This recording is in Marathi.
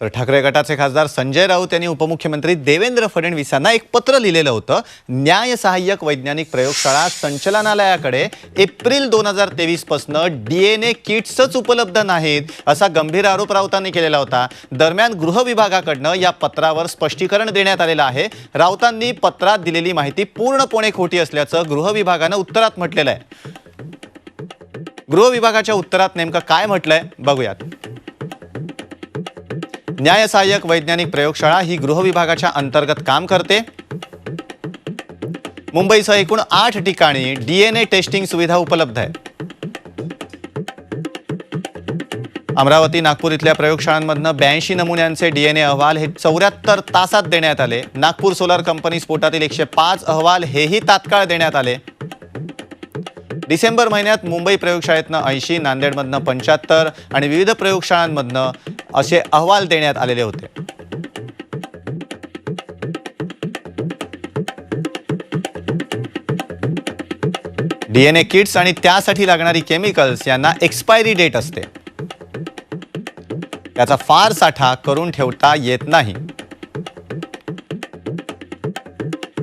तर ठाकरे गटाचे खासदार संजय राऊत यांनी उपमुख्यमंत्री देवेंद्र फडणवीसांना एक पत्र लिहिलेलं होतं. न्याय सहाय्यक वैज्ञानिक प्रयोगशाळा संचलनालयाकडे एप्रिल दोन हजार तेवीसपासनं डी एन डीएनए किट्सच उपलब्ध नाहीत असा गंभीर आरोप राऊतांनी केलेला होता. दरम्यान गृह विभागाकडनं या पत्रावर स्पष्टीकरण देण्यात आलेलं आहे. राऊतांनी पत्रात दिलेली माहिती पूर्णपणे खोटी असल्याचं गृह विभागानं उत्तरात म्हटलेलं आहे. गृह विभागाच्या उत्तरात नेमकं काय म्हटलंय? बघूयात. न्यायसहाय्यक वैज्ञानिक प्रयोगशाळा ही गृह विभागाच्या अंतर्गत काम करते. मुंबईसह एकूण आठ ठिकाणी डीएनए टेस्टिंग सुविधा उपलब्ध आहे अमरावती नागपूर इथल्या प्रयोगशाळांमधनं ब्याऐंशी नमुन्यांचे डीएनए अहवाल हे चौऱ्याहत्तर तासात देण्यात आले. नागपूर सोलर कंपनी स्फोटातील एकशे पाच अहवाल हेही तात्काळ देण्यात आले. डिसेंबर महिन्यात मुंबई प्रयोगशाळेतनं ऐंशी नांदेडमधनं पंच्याहत्तर आणि विविध प्रयोगशाळांमधनं असे अहवाल देण्यात आलेले होते. डीएनए किट्स आणि त्यासाठी लागणारी केमिकल्स यांना एक्सपायरी डेट असते. त्याचा फार साठा करून ठेवता येत नाही.